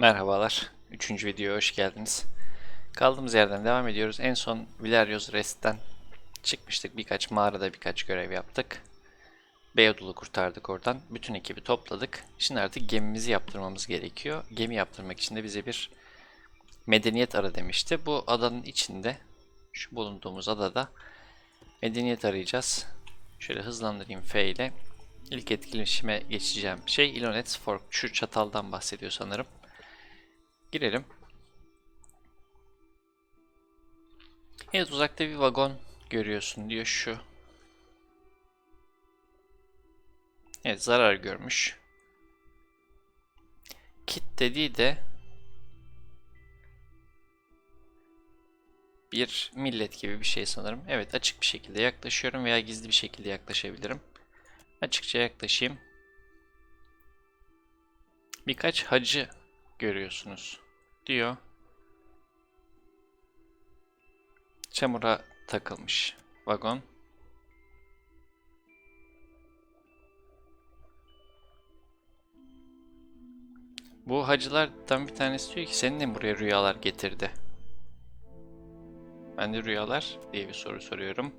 Merhabalar. Üçüncü videoya hoş geldiniz. Kaldığımız yerden devam ediyoruz. En son Vilarios Rest'ten çıkmıştık. Birkaç mağarada birkaç görev yaptık. Beyoğlu'nu kurtardık oradan. Bütün ekibi topladık. Şimdi artık gemimizi yaptırmamız gerekiyor. Gemi yaptırmak için de bize bir medeniyet arı demişti. Bu adanın içinde, şu bulunduğumuz adada medeniyet arayacağız. Şöyle hızlandırayım F ile. İlk etkileşime geçeceğim şey Ilonets Fork. Şu çataldan bahsediyor sanırım. Girelim. Evet uzakta bir vagon görüyorsun diyor şu. Evet zarar görmüş. Kit dediği de bir millet gibi bir şey sanırım. Evet açık bir şekilde yaklaşıyorum veya gizli bir şekilde yaklaşabilirim. Açıkça yaklaşayım. Birkaç hacı görüyorsunuz diyor. Çamura takılmış vagon. Bu hacılardan bir tanesi diyor ki senin de buraya rüyalar getirdi? Ben de rüyalar diye bir soru soruyorum.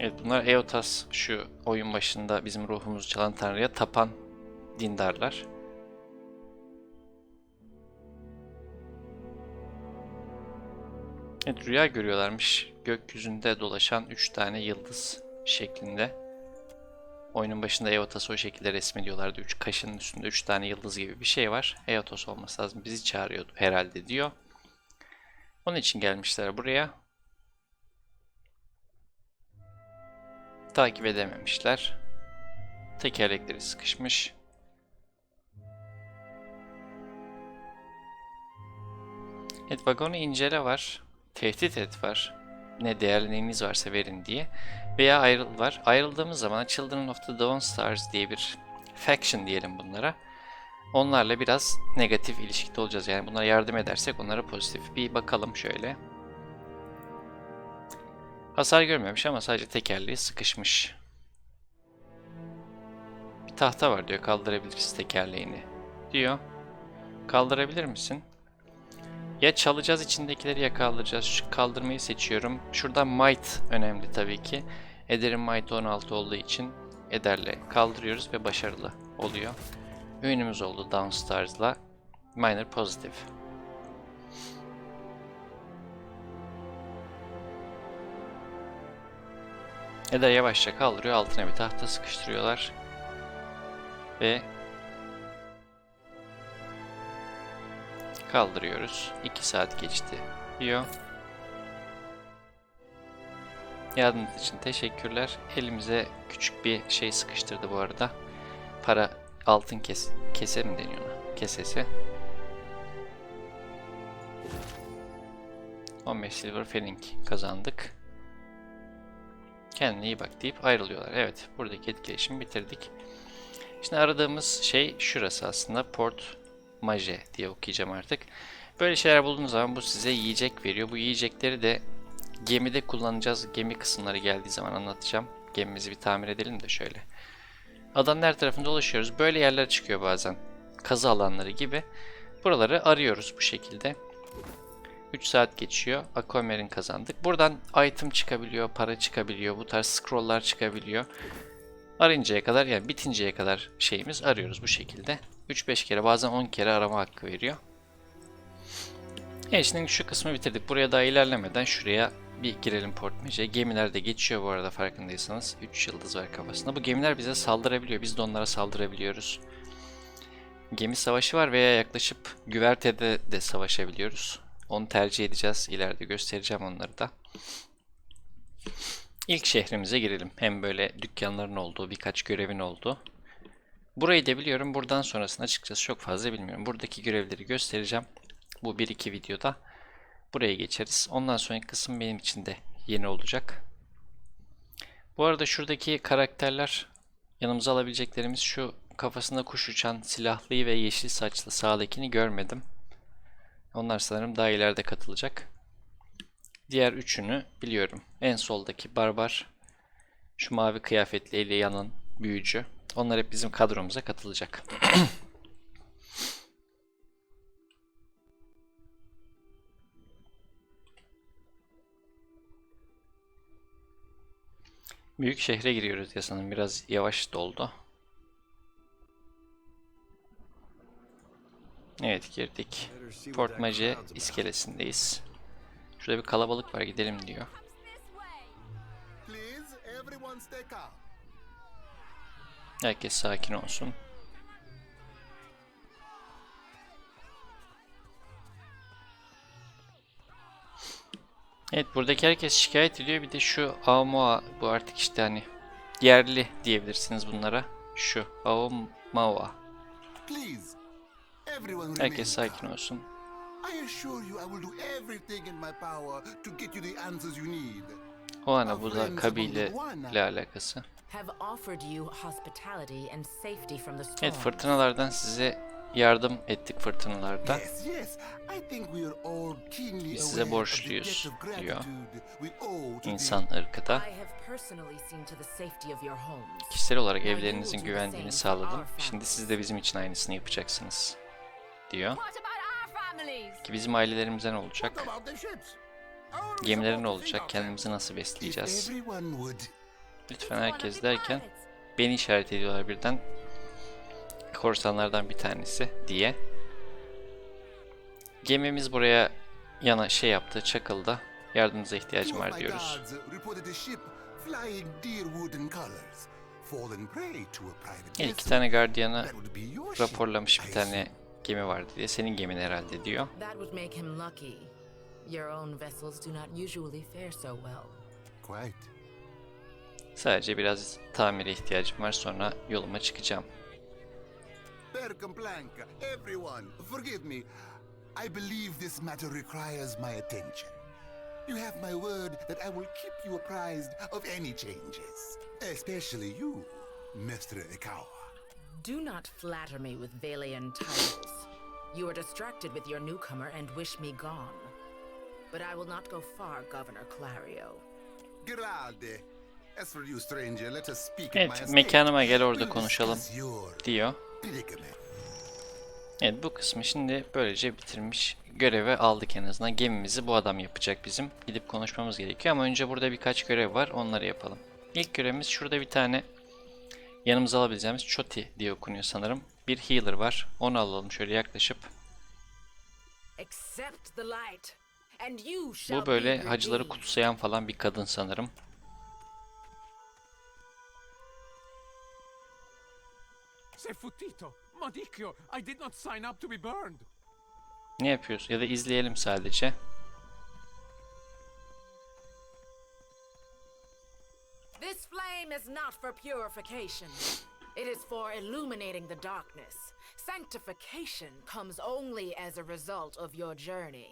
Evet bunlar Eotas şu oyun başında bizim ruhumuzu çalan tanrıya tapan dindarlar. Evet rüya görüyorlarmış. Gökyüzünde dolaşan 3 tane yıldız şeklinde. Oyunun başında Eotas o şekilde resmediyorlardı. 3 kaşının üstünde 3 tane yıldız gibi bir şey var. Eotos olması lazım. Bizi çağırıyordu herhalde diyor. Onun için gelmişler buraya. Takip edememişler. Tekerlekleri sıkışmış. Evet vagonu incele var. Tehdit et var. Ne değerli varsa verin diye. Veya ayrıl var. Ayrıldığımız zaman Children of the Dawn Stars diye bir faction diyelim bunlara. Onlarla biraz negatif ilişkide olacağız. Yani bunlara yardım edersek onlara pozitif. Bir bakalım şöyle. Hasar görmemiş ama sadece tekerleği sıkışmış. Bir tahta var diyor kaldırabiliriz tekerleğini diyor. Kaldırabilir misin? Ya çalacağız içindekileri ya kaldıracağız. Şu kaldırmayı seçiyorum. Şurada might önemli tabii ki. Eder'in might 16 olduğu için Eder'le kaldırıyoruz ve başarılı oluyor. Ünümüz oldu Downstars'la. Minor pozitif. Eder yavaşça kaldırıyor. Altına bir tahta sıkıştırıyorlar. Ve kaldırıyoruz. 2 saat geçti diyor. Yardımınız için teşekkürler. Elimize küçük bir şey sıkıştırdı bu arada. Para altın kes kese mi deniyor ona? Kesesi. 15 silver felling kazandık. Kendine iyi bak deyip ayrılıyorlar. Evet buradaki etkileşimi bitirdik. Şimdi aradığımız şey şurası aslında. Port Maje diye okuyacağım artık. Böyle şeyler bulduğunuz zaman bu size yiyecek veriyor. Bu yiyecekleri de gemide kullanacağız. Gemi kısımları geldiği zaman anlatacağım. Gemimizi bir tamir edelim de şöyle. Adanın her tarafında dolaşıyoruz. Böyle yerler çıkıyor bazen. Kazı alanları gibi. Buraları arıyoruz bu şekilde. 3 saat geçiyor. Aquamarine kazandık. Buradan item çıkabiliyor, para çıkabiliyor, bu tarz scrolllar çıkabiliyor. Arayıncaya kadar yani bitinceye kadar şeyimiz arıyoruz bu şekilde. 3-5 kere bazen 10 kere arama hakkı veriyor. Evet şimdi şu kısmı bitirdik. Buraya daha ilerlemeden şuraya bir girelim portmece. Gemiler de geçiyor bu arada farkındaysanız. 3 yıldız var kafasında. Bu gemiler bize saldırabiliyor. Biz de onlara saldırabiliyoruz. Gemi savaşı var veya yaklaşıp güvertede de savaşabiliyoruz. Onu tercih edeceğiz. İleride göstereceğim onları da. İlk şehrimize girelim. Hem böyle dükkanların olduğu, birkaç görevin olduğu. Burayı da biliyorum. Buradan sonrasını açıkçası çok fazla bilmiyorum. Buradaki görevleri göstereceğim. Bu 1-2 videoda. Buraya geçeriz. Ondan sonraki kısım benim için de yeni olacak. Bu arada şuradaki karakterler yanımıza alabileceklerimiz şu kafasında kuş uçan silahlıyı ve yeşil saçlı sağdakini görmedim. Onlar sanırım daha ileride katılacak. Diğer üçünü biliyorum. En soldaki barbar, şu mavi kıyafetli eli yanan büyücü. Onlar hep bizim kadromuza katılacak. Büyük şehre giriyoruz ya sanırım. Biraz yavaş doldu. Evet girdik. Fort Maje iskelesindeyiz. Şurada bir kalabalık var gidelim diyor. Please. Herkes sakin olsun. Evet buradaki herkes şikayet ediyor. Bir de şu Aomoa bu artık işte hani yerli diyebilirsiniz bunlara. Şu Aomoa. Herkes sakin olsun. I assure you I will do everything in my power to get you the answers you need. Hoana bu da kabile ile alakası. Evet fırtınalardan size yardım ettik fırtınalarda. Biz size borçluyuz, diyor. İnsan ırkı da. Kişisel olarak evlerinizin güvenliğini sağladım. Şimdi siz de bizim için aynısını yapacaksınız. Diyor. Ki bizim ailelerimize ne olacak? Gemilerin ne olacak? Kendimizi nasıl besleyeceğiz? Lütfen herkes derken beni işaret ediyorlar birden. Korsanlardan bir tanesi diye. Gemimiz buraya yana şey yaptı, çakıldı. Yardımınıza ihtiyacım var diyoruz. Evet, iki tane gardiyanı raporlamış bir tane gemi vardı diye. Senin gemin herhalde diyor. Your own vessels do not usually fare so well. Quite. Sadece biraz tamire ihtiyacım var sonra yoluma çıkacağım. Percamblanca, everyone, forgive me. I believe this matter requires my attention. You have my word that I will keep you apprised of any changes. Especially you, Mr. Ikawa. Do not flatter me with Valian titles. You are distracted with your newcomer and wish me gone. But I will not go far, Governor Clario. Giralde. As for you, stranger, let us speak Evet, mekanıma gel orada konuşalım diyor. Evet bu kısmı şimdi böylece bitirmiş. Görevi aldık en azından. Gemimizi bu adam yapacak bizim. Gidip konuşmamız gerekiyor ama önce burada birkaç görev var. Onları yapalım. İlk görevimiz şurada bir tane yanımıza alabileceğimiz Choti diye okunuyor sanırım. Bir healer var. Onu alalım şöyle yaklaşıp. Accept the light, Bu böyle hacıları kutsayan falan bir kadın sanırım. Sefutito, Madicchio, I did not sign up to be burned. Ne yapıyoruz? Ya da izleyelim sadece. This flame is not for purification. It is for illuminating the darkness. Sanctification comes only as a result of your journey.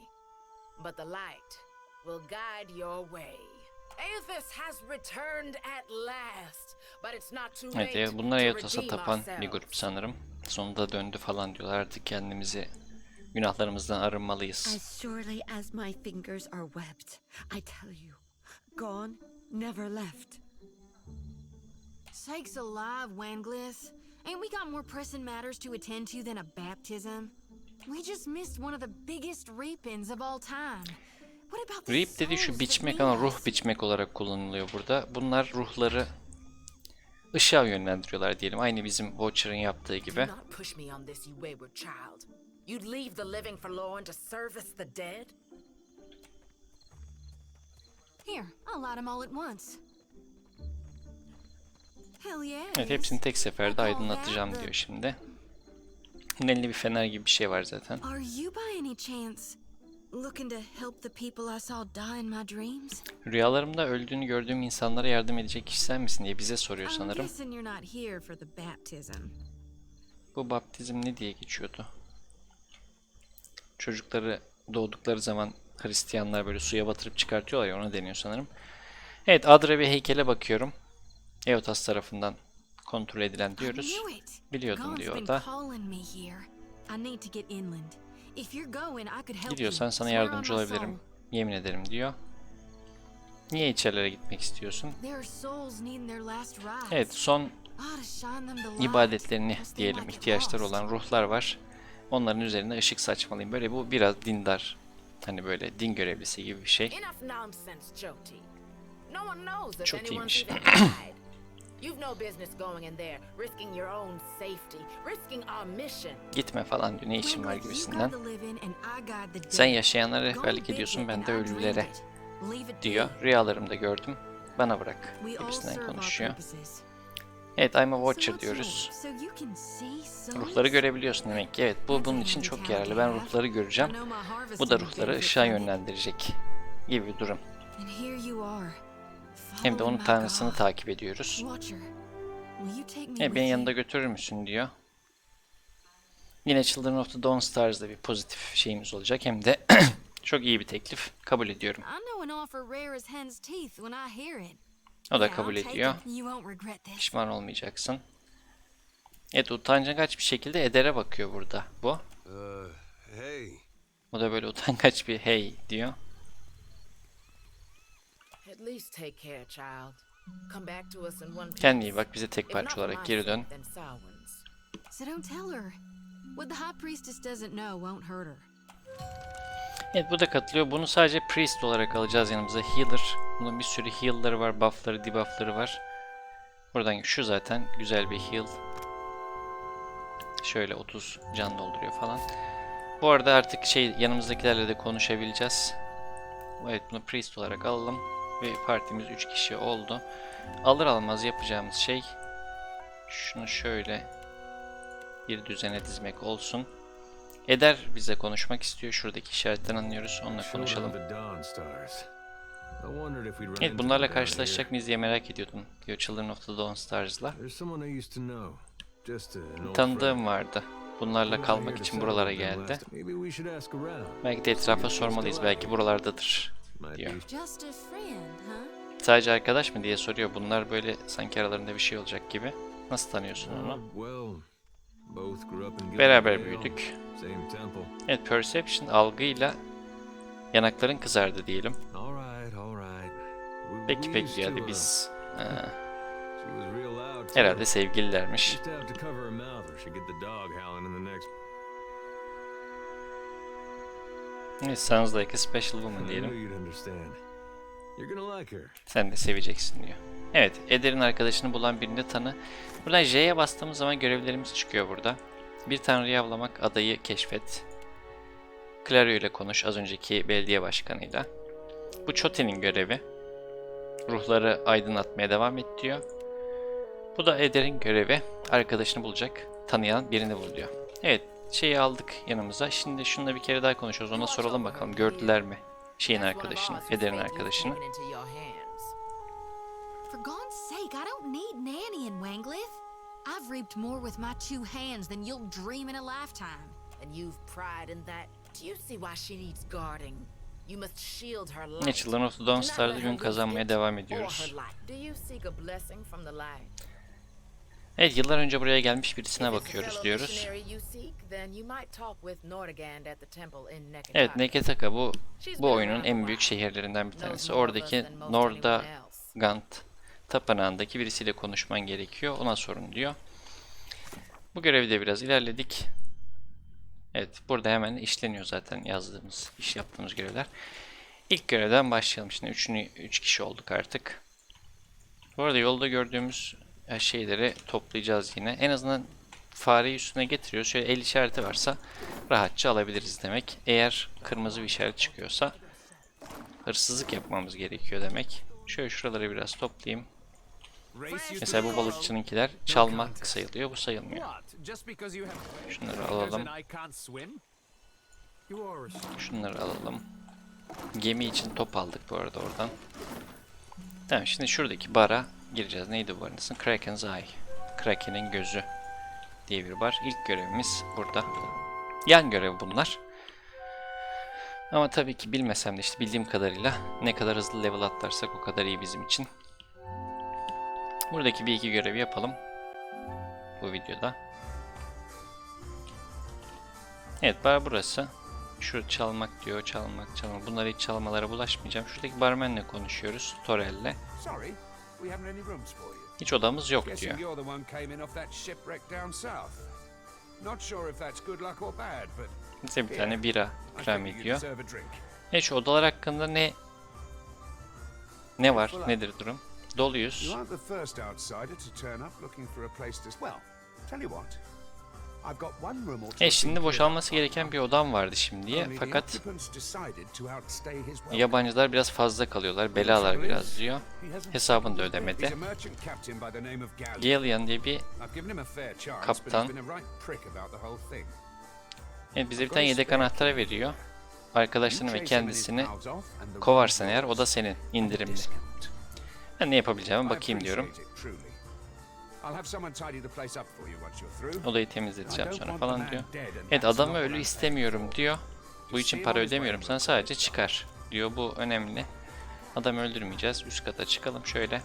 But the light will guide your way. Aethys has returned at last. But it's not too Evet late ya bunlar redeem tapan bir grup sanırım. Sonunda döndü falan diyorlar. Artık kendimizi günahlarımızdan arınmalıyız. As surely as my fingers are webbed, I tell you, gone, never left. Sakes alive, Wanglis. Ain't we got more pressing matters to attend to than a baptism? We just missed one of the biggest reapings of all time. Reap dediği şu biçmek ama ruh biçmek olarak kullanılıyor burada. Bunlar ruhları ışığa yönlendiriyorlar diyelim. Aynı bizim Watcher'ın yaptığı gibi. Do not push me on this, you wayward child. You'd leave the living forlorn to service the dead? Here, I'll light them all at once. Hell yeah. Evet hepsini tek seferde aydınlatacağım diyor şimdi. Bunun elinde bir fener gibi bir şey var zaten. Are you by any chance looking to help the people I saw die in my dreams? Rüyalarımda öldüğünü gördüğüm insanlara yardım edecek kişi sen misin diye bize soruyor sanırım. Bu baptizm ne diye geçiyordu? Çocukları doğdukları zaman Hristiyanlar böyle suya batırıp çıkartıyorlar ya ona deniyor sanırım. Evet Adra ve heykele bakıyorum. Eotas tarafından kontrol edilen diyoruz. Biliyordum diyor da. Gidiyorsan sana yardımcı olabilirim. Yemin ederim diyor. Niye içerilere gitmek istiyorsun? Evet son ibadetlerini diyelim ihtiyaçları olan ruhlar var. Onların üzerine ışık saçmalıyım. Böyle bu biraz dindar. Hani böyle din görevlisi gibi bir şey. Enough nonsense, You've no business going in there, risking your own safety, risking our mission. Gitme falan diyor. Ne işin var gibisinden. Sen yaşayanlara rehberlik ediyorsun ben de ölülere diyor. Rüyalarımda gördüm. Bana bırak gibisinden konuşuyor. Evet I'm a Watcher diyoruz. Ruhları görebiliyorsun demek ki. Evet bu bunun için çok yararlı. Ben ruhları göreceğim. Bu da ruhları ışığa yönlendirecek gibi bir durum. Hem de onun tanrısını takip ediyoruz. E, beni yanında götürür müsün diyor. Yine Children of the Dawn Stars'da bir pozitif şeyimiz olacak. Hem de çok iyi bir teklif. Kabul ediyorum. O da kabul ediyor. Pişman olmayacaksın. Evet utangaç bir şekilde Eder'e bakıyor burada bu. Uh. O da böyle utangaç bir hey diyor. At least take care, child. Come back to us in one piece. Kendine iyi bak bize tek parça olarak geri dön. then Samhain's. So don't tell her. What the High Priestess doesn't know won't hurt her. Evet bu da katılıyor. Bunu sadece priest olarak alacağız yanımıza. Healer. Bunun bir sürü heal'ları var. Buff'ları, debuff'ları var. Buradan şu zaten güzel bir heal. Şöyle 30 can dolduruyor falan. Bu arada artık şey yanımızdakilerle de konuşabileceğiz. Evet bunu priest olarak alalım. Ve partimiz 3 kişi oldu. Alır almaz yapacağımız şey şunu şöyle bir düzene dizmek olsun. Eder bize konuşmak istiyor. Şuradaki işaretten anlıyoruz. Onunla konuşalım. Evet bunlarla karşılaşacak mıyız diye merak ediyordum. Diyor Children of the Dawn Stars'la. Tanıdığım vardı. Bunlarla kalmak için buralara geldi. Belki de etrafa sormalıyız. Belki buralardadır. Diyor. be Just a friend, huh? Sadece arkadaş mı diye soruyor. Bunlar böyle sanki aralarında bir şey olacak gibi. Nasıl tanıyorsun onu? İn Beraber büyüdük. Evet perception algıyla yanakların kızardı diyelim. Peki peki hadi uh, biz. Too. herhalde sevgililermiş. Evet, sounds like a special woman diyelim. Sen de seveceksin diyor. Evet, Eder'in arkadaşını bulan birini tanı. Buradan J'ye bastığımız zaman görevlerimiz çıkıyor burada. Bir tanrıyı avlamak, adayı keşfet. Clario ile konuş, az önceki belediye başkanıyla. Bu Chote'nin görevi. Ruhları aydınlatmaya devam et diyor. Bu da Eder'in görevi. Arkadaşını bulacak, tanıyan birini bul diyor. Evet, şeyi aldık yanımıza. Şimdi şununla bir kere daha konuşuyoruz. Ona soralım bakalım gördüler mi? Şeyin arkadaşını, Eder'in arkadaşını. For God's sake, I don't need Nanny in Wangliff. I've reaped more with my two hands than you'll dream in a lifetime. And you've pride in that. Do you see why she needs guarding? You must shield her light. Ne Children of the Dawn gün kazanmaya devam or ediyoruz. Do you seek a blessing from the light? Evet yıllar önce buraya gelmiş birisine bakıyoruz diyoruz. Evet. Neketaka bu bu oyunun en büyük şehirlerinden bir tanesi. Oradaki than most Norda anyone else. Gant tapınağındaki birisiyle konuşman gerekiyor. Ona sorun diyor. Bu görevde biraz ilerledik. Evet burada hemen işleniyor zaten yazdığımız, iş yaptığımız görevler. İlk görevden başlayalım. Şimdi üçünü, üç kişi olduk artık. Bu arada yolda gördüğümüz şeyleri toplayacağız yine. En azından fareyi üstüne getiriyor. Şöyle el işareti varsa rahatça alabiliriz demek. Eğer kırmızı bir işaret çıkıyorsa hırsızlık yapmamız gerekiyor demek. Şöyle şuraları biraz toplayayım. Mesela bu balıkçınınkiler çalma sayılıyor. Bu sayılmıyor. Şunları alalım. Şunları alalım. Gemi için top aldık bu arada oradan. Tamam şimdi şuradaki bara gireceğiz. Neydi bu ismi? Kraken's Eye. Kraken'in gözü diye bir bar. İlk görevimiz burada. Yan görev bunlar. Ama tabii ki bilmesem de işte bildiğim kadarıyla ne kadar hızlı level atlarsak o kadar iyi bizim için. Buradaki bir iki görevi yapalım. Bu videoda. Evet bar burası. Şu çalmak diyor, çalmak, çalmak. Bunları hiç çalmalara bulaşmayacağım. Şuradaki barmenle konuşuyoruz, Torel'le. Sorry, we haven't any rooms for you. Hiç odamız yok diyor. Bize bir tane bira ikram ediyor. E şu odalar hakkında ne ne var? Nedir durum? Doluyuz. E şimdi boşalması gereken bir odam vardı şimdiye. Fakat yabancılar biraz fazla kalıyorlar. Belalar biraz diyor. Hesabını da ödemedi. Galian diye bir Kaptan. evet, bize bir tane yedek anahtarı veriyor. Arkadaşlarını ve kendisini kovarsan eğer o da senin indirimli. Ben ne yapabileceğime bakayım diyorum. I'll have someone tidy the place up for you once you're through. Odayı I temizleteceğim sonra falan diyor. Evet adamı ölü istemiyorum diyor. Bu için para ödemiyorum sana sadece çıkar diyor. Bu önemli. Adam öldürmeyeceğiz. Üst kata çıkalım şöyle.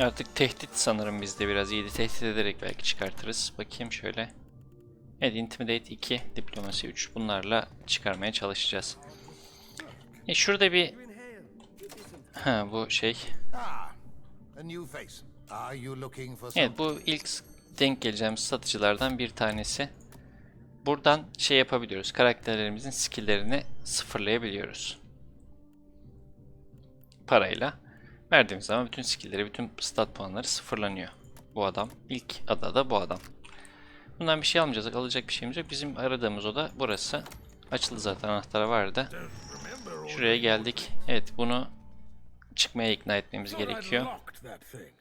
Artık tehdit sanırım bizde biraz iyiydi. Tehdit ederek belki çıkartırız. Bakayım şöyle. Evet Intimidate 2, Diplomasi 3 bunlarla çıkarmaya çalışacağız. E şurada bir... Ha bu şey... Ah, Evet bu ilk denk geleceğimiz satıcılardan bir tanesi. Buradan şey yapabiliyoruz. Karakterlerimizin skill'lerini sıfırlayabiliyoruz. Parayla. Verdiğimiz zaman bütün skill'leri, bütün stat puanları sıfırlanıyor. Bu adam. ilk adada bu adam. Bundan bir şey almayacağız. Alacak bir şeyimiz yok. Bizim aradığımız oda burası. Açıldı zaten anahtarı vardı. Şuraya geldik. Evet bunu çıkmaya ikna etmemiz gerekiyor. thing.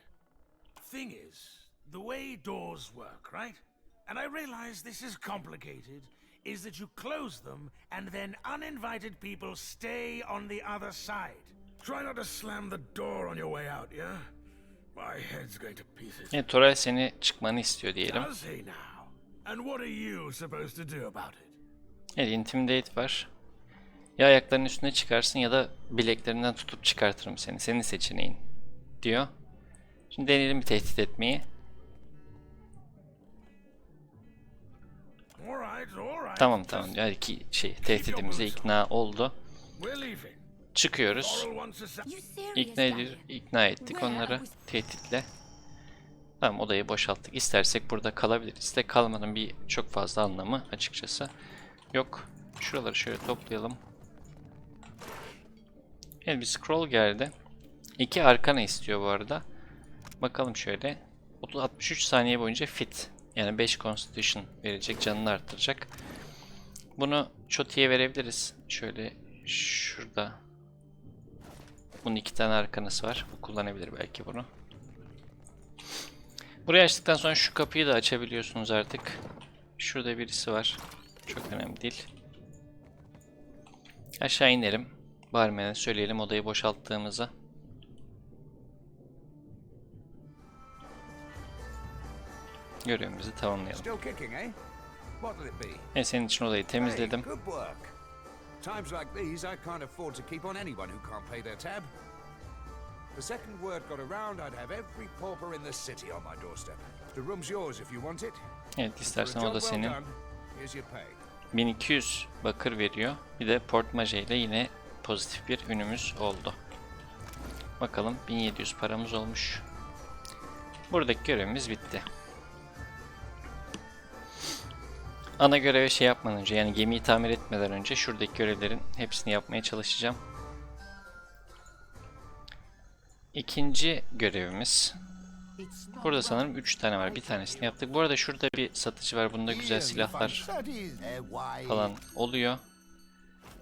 Thing is, the way doors work, right? And I realize this is complicated, is that you close them and then uninvited people stay on the other side. Try not to slam the door on your way out, yeah? My head's going to pieces. Evet Toray seni çıkmanı istiyor diyelim. Does he now? And what are you supposed to do about it? Evet Intimidate var. Ya ayaklarının üstüne çıkarsın ya da bileklerinden tutup çıkartırım seni. Senin seçeneğin. Diyor. Şimdi deneyelim bir tehdit etmeyi. Tamam tamam. Her iki şey tehdidimize ikna oldu. Çıkıyoruz. İkna, ediyor, ikna ettik onları tehditle. Tamam odayı boşalttık. İstersek burada kalabiliriz. İste kalmanın bir çok fazla anlamı açıkçası yok. Şuraları şöyle toplayalım. Evet bir scroll geldi. İki arkana istiyor bu arada. Bakalım şöyle. 30 63 saniye boyunca fit. Yani 5 constitution verecek, canını arttıracak. Bunu Choti'ye verebiliriz. Şöyle şurada bunun iki tane arkanası var. Bu kullanabilir belki bunu. Burayı açtıktan sonra şu kapıyı da açabiliyorsunuz artık. Şurada birisi var. Çok önemli değil. Aşağı inelim. Barmen'e söyleyelim odayı boşalttığımızı. Görevimizi tamamlayalım. Eh? Evet senin için odayı temizledim. Times like these, I can't afford to keep on anyone who can't pay their tab. The second word got around, I'd have every pauper in the city on my doorstep. The room's yours if you want it. Evet istersen o da senin. done, here's your pay. 1200 bakır veriyor. Bir de portmaje ile yine pozitif bir ünümüz oldu. Bakalım 1700 paramız olmuş. Buradaki görevimiz bitti. Ana göreve şey yapmadan önce yani gemiyi tamir etmeden önce şuradaki görevlerin hepsini yapmaya çalışacağım. İkinci görevimiz. Burada sanırım 3 tane var. Bir tanesini yaptık. Bu arada şurada bir satıcı var. Bunda güzel silahlar falan oluyor.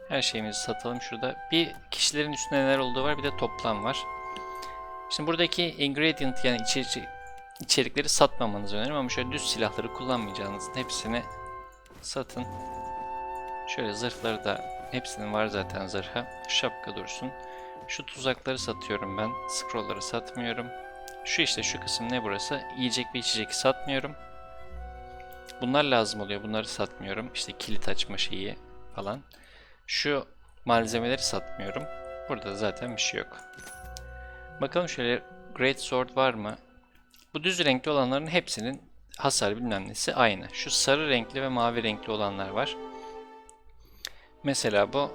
Her şeyimizi satalım şurada. Bir kişilerin üstünde neler olduğu var bir de toplam var. Şimdi buradaki ingredient yani içerici, içerikleri satmamanızı öneririm ama şöyle düz silahları kullanmayacağınızın hepsini satın. Şöyle zırhları da hepsinin var zaten zırhı. Şapka dursun. Şu tuzakları satıyorum ben. Scrollları satmıyorum. Şu işte şu kısım ne burası? Yiyecek ve içecek satmıyorum. Bunlar lazım oluyor. Bunları satmıyorum. İşte kilit açma şeyi falan. Şu malzemeleri satmıyorum. Burada zaten bir şey yok. Bakalım şöyle Great Sword var mı? Bu düz renkli olanların hepsinin hasar bilmem nesi aynı. Şu sarı renkli ve mavi renkli olanlar var. Mesela bu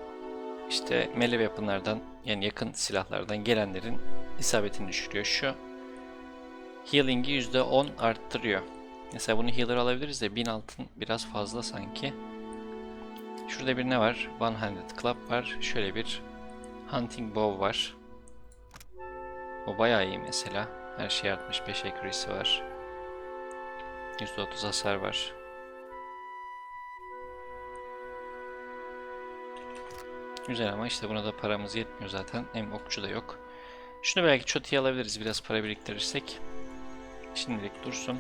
işte melee weaponlardan yani yakın silahlardan gelenlerin isabetini düşürüyor. Şu healing'i %10 arttırıyor. Mesela bunu healer alabiliriz de 1000 altın biraz fazla sanki. Şurada bir ne var? One Handed Club var. Şöyle bir Hunting Bow var. O bayağı iyi mesela. Her şey artmış. 5 accuracy var. %30 hasar var. Güzel ama işte buna da paramız yetmiyor zaten. Hem okçu da yok. Şunu belki çotiye alabiliriz biraz para biriktirirsek. Şimdilik dursun.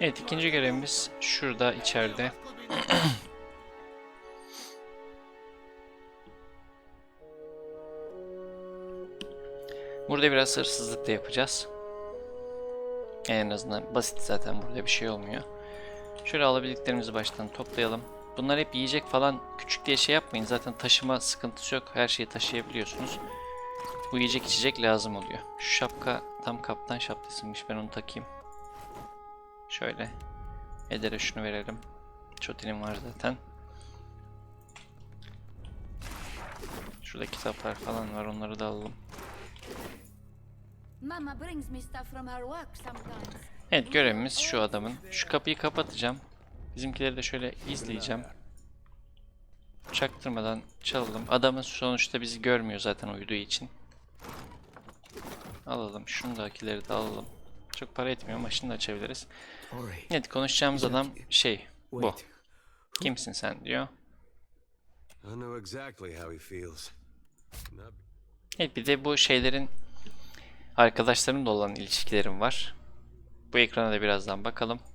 Evet ikinci görevimiz şurada içeride. Burada biraz hırsızlık da yapacağız. En azından basit zaten burada bir şey olmuyor. Şöyle alabildiklerimizi baştan toplayalım. Bunlar hep yiyecek falan küçük diye şey yapmayın. Zaten taşıma sıkıntısı yok. Her şeyi taşıyabiliyorsunuz. Bu yiyecek içecek lazım oluyor. Şu şapka tam kaptan şapkasıymış. Ben onu takayım. Şöyle. Eder'e şunu verelim. Çotin'im var zaten. Şurada kitaplar falan var. Onları da alalım. Evet görevimiz şu adamın. Şu kapıyı kapatacağım. Bizimkileri de şöyle izleyeceğim. Çaktırmadan çalalım. Adamın sonuçta bizi görmüyor zaten uyuduğu için. Alalım. Şundakileri de alalım. Çok para etmiyor ama şimdi açabiliriz. Evet konuşacağımız adam şey bu. Kimsin sen diyor. I know exactly how he feels. Not Evet bir de bu şeylerin arkadaşlarımla olan ilişkilerim var. Bu ekrana da birazdan bakalım.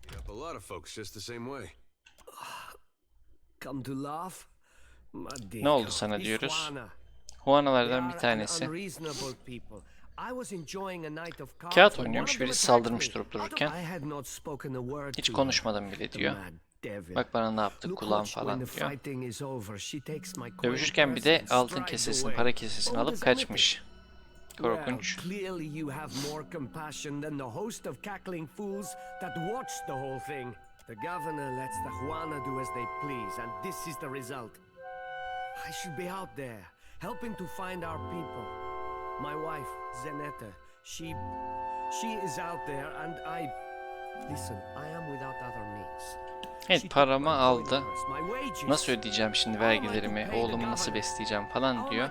Ne oldu sana diyoruz. Juana. Juanalardan bir tanesi. Kağıt oynuyormuş, birisi saldırmış durup dururken. Hiç konuşmadım bile diyor. Bak bana ne yaptı kulağım falan diyor. Dövüşürken bir de altın kesesini, para kesesini Oh, alıp kaçmış. Korkunç. Well, clearly you have more compassion than the host of cackling fools that watched the whole thing. The governor lets the Juana do as they please, and this is the result. I should be out there, helping to find our people. My wife, Zeneta, she... She is out there, and I... Evet paramı aldı. Nasıl ödeyeceğim şimdi vergilerimi, oğlumu nasıl besleyeceğim falan diyor.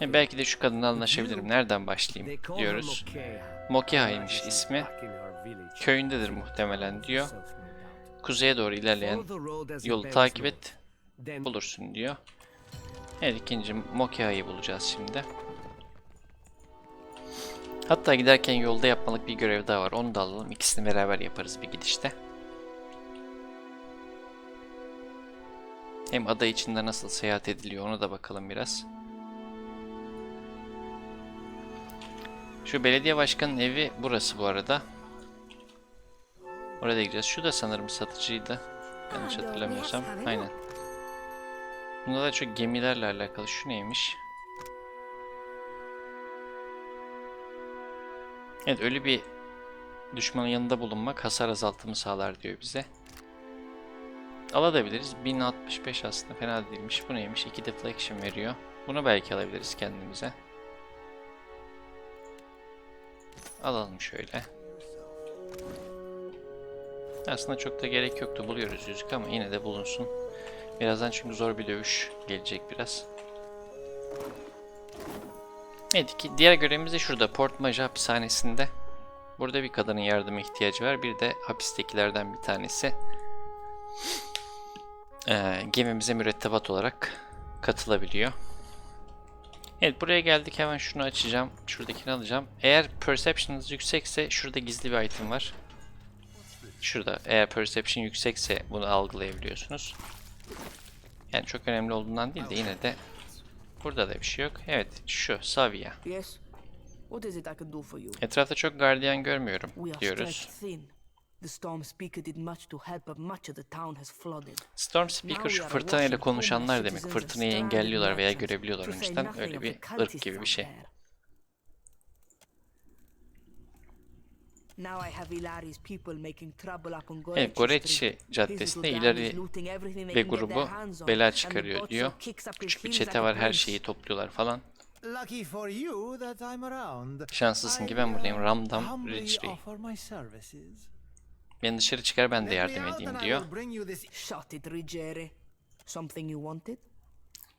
E, belki de şu kadınla anlaşabilirim. Nereden başlayayım diyoruz. Mokiha'ymış ismi. Köyündedir muhtemelen diyor. Kuzeye doğru ilerleyen yolu takip et, bulursun diyor. Evet ikinci Mokiha'yı bulacağız şimdi. Hatta giderken yolda yapmalık bir görev daha var. Onu da alalım. İkisini beraber yaparız bir gidişte. Hem ada içinde nasıl seyahat ediliyor ona da bakalım biraz. Şu belediye başkanının evi burası bu arada. Oraya da gideceğiz. Şu da sanırım satıcıydı. Yanlış hatırlamıyorsam. Aynen. Bunda da çok gemilerle alakalı. Şu neymiş? Evet ölü bir düşmanın yanında bulunmak hasar azaltımı sağlar diyor bize. Alabiliriz. 1065 aslında fena değilmiş. Bu neymiş? 2 deflection veriyor. Bunu belki alabiliriz kendimize. Alalım şöyle. Aslında çok da gerek yoktu. Buluyoruz yüzük ama yine de bulunsun. Birazdan çünkü zor bir dövüş gelecek biraz. Evet iki, diğer görevimiz de şurada. Port Maja hapishanesinde. Burada bir kadının yardıma ihtiyacı var. Bir de hapistekilerden bir tanesi. Ee, gemimize mürettebat olarak katılabiliyor. Evet buraya geldik. Hemen şunu açacağım. Şuradakini alacağım. Eğer perception'ınız yüksekse şurada gizli bir item var. Şurada eğer perception yüksekse bunu algılayabiliyorsunuz. Yani çok önemli olduğundan değil de yine de burada da bir şey yok. Evet şu Savia. Yes. What is it I can do for you? Etrafta çok gardiyan görmüyorum diyoruz. The storm speaker did much to help, but much of the town has flooded. Storm Speaker şu fırtınayla konuşanlar demek. Fırtınayı engelliyorlar veya görebiliyorlar. Yüzden öyle bir ırk gibi bir şey. Now I have Ilari's people making trouble upon Evet, Street. Caddesi'nde ileri gang is looting everything they ve grubu their hands on, bela and the çıkarıyor diyor. kicks up his Küçük bir çete var the her şeyi topluyorlar falan. Lucky for you that I'm around. Şanslısın ki uh, ben buradayım. Ramdam Ridgely. offer my services. Beni dışarı çıkar ben de yardım edeyim diyor. Something you wanted?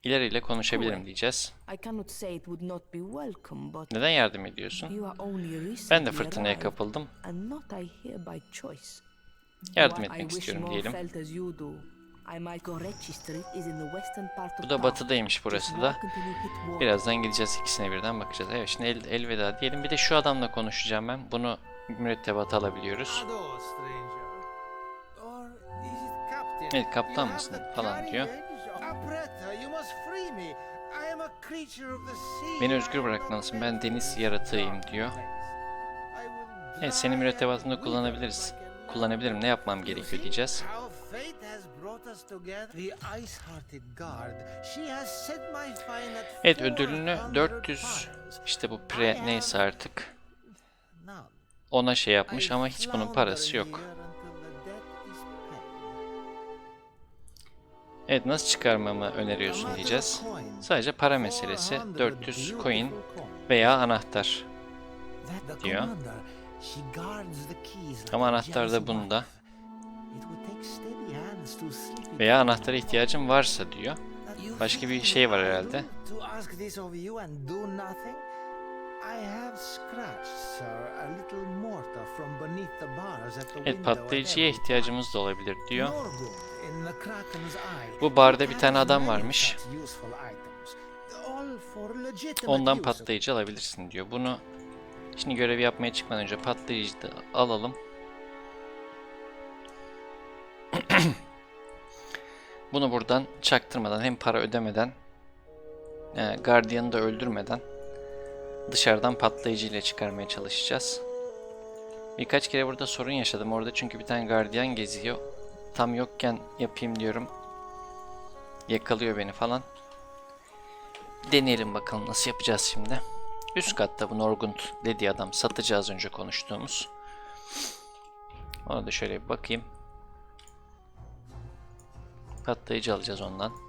İleriyle konuşabilirim diyeceğiz. Neden yardım ediyorsun? Ben de fırtınaya kapıldım. Yardım etmek istiyorum diyelim. Bu da batıdaymış burası da. Birazdan gideceğiz ikisine birden bakacağız. Evet şimdi el, elveda diyelim. Bir de şu adamla konuşacağım ben. Bunu mürettebata alabiliyoruz. Evet kaptan mısın falan diyor. Carriage of- Abretta, you must free me. I am a creature of the sea. Beni özgür bırakmalısın. not Ben deniz yaratığıyım diyor. Evet seni and kullanabiliriz. Kullanabilirim. Ne yapmam gerekiyor diyeceğiz. Evet ödülünü 400 400 pounds. işte bu pre neyse artık ona şey yapmış ama hiç bunun parası yok. Evet nasıl çıkarmamı öneriyorsun diyeceğiz. Sadece para meselesi 400 400 coin veya anahtar. Diyor. Ama anahtar da bunda. Veya anahtara ihtiyacım varsa diyor. Başka bir şey var herhalde. Evet patlayıcıya ihtiyacımız da olabilir diyor. Bu barda bir tane adam varmış. Ondan patlayıcı alabilirsin diyor. Bunu şimdi görevi yapmaya çıkmadan önce patlayıcı da alalım. Bunu buradan çaktırmadan hem para ödemeden e, gardiyanı da öldürmeden dışarıdan patlayıcı ile çıkarmaya çalışacağız. Birkaç kere burada sorun yaşadım orada çünkü bir tane gardiyan geziyor. Tam yokken yapayım diyorum. Yakalıyor beni falan. Deneyelim bakalım nasıl yapacağız şimdi. Üst katta bu Norgund dediği adam satıcı az önce konuştuğumuz. Ona da şöyle bir bakayım. Patlayıcı alacağız ondan.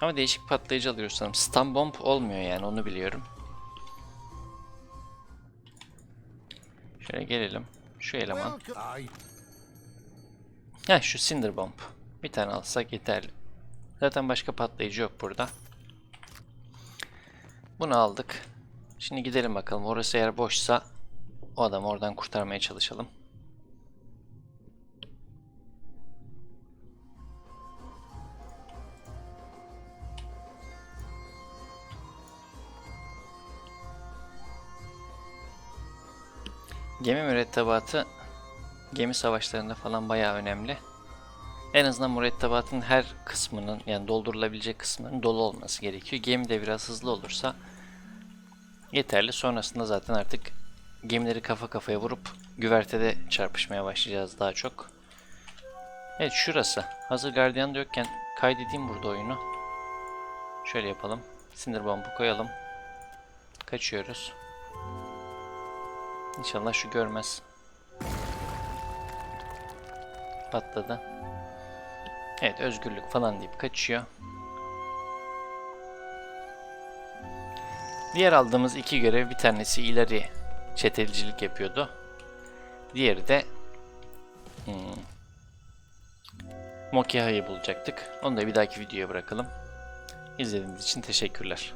Ama değişik patlayıcı alıyoruz sanırım. Stun bomb olmuyor yani onu biliyorum. Şöyle gelelim. Şu eleman. Ha şu Cinder Bomb. Bir tane alsak yeterli. Zaten başka patlayıcı yok burada. Bunu aldık. Şimdi gidelim bakalım. Orası eğer boşsa o adamı oradan kurtarmaya çalışalım. Gemi mürettebatı gemi savaşlarında falan bayağı önemli. En azından mürettebatın her kısmının yani doldurulabilecek kısmının dolu olması gerekiyor. Gemi de biraz hızlı olursa yeterli. Sonrasında zaten artık gemileri kafa kafaya vurup güvertede çarpışmaya başlayacağız daha çok. Evet şurası. Hazır gardiyan da yokken kaydedeyim burada oyunu. Şöyle yapalım. Sinir bombu koyalım. Kaçıyoruz. İnşallah şu görmez. Patladı. Evet özgürlük falan deyip kaçıyor. Diğer aldığımız iki görev bir tanesi ileri çetelcilik yapıyordu. Diğeri de hmm, Mokiha'yı bulacaktık. Onu da bir dahaki videoya bırakalım. İzlediğiniz için teşekkürler.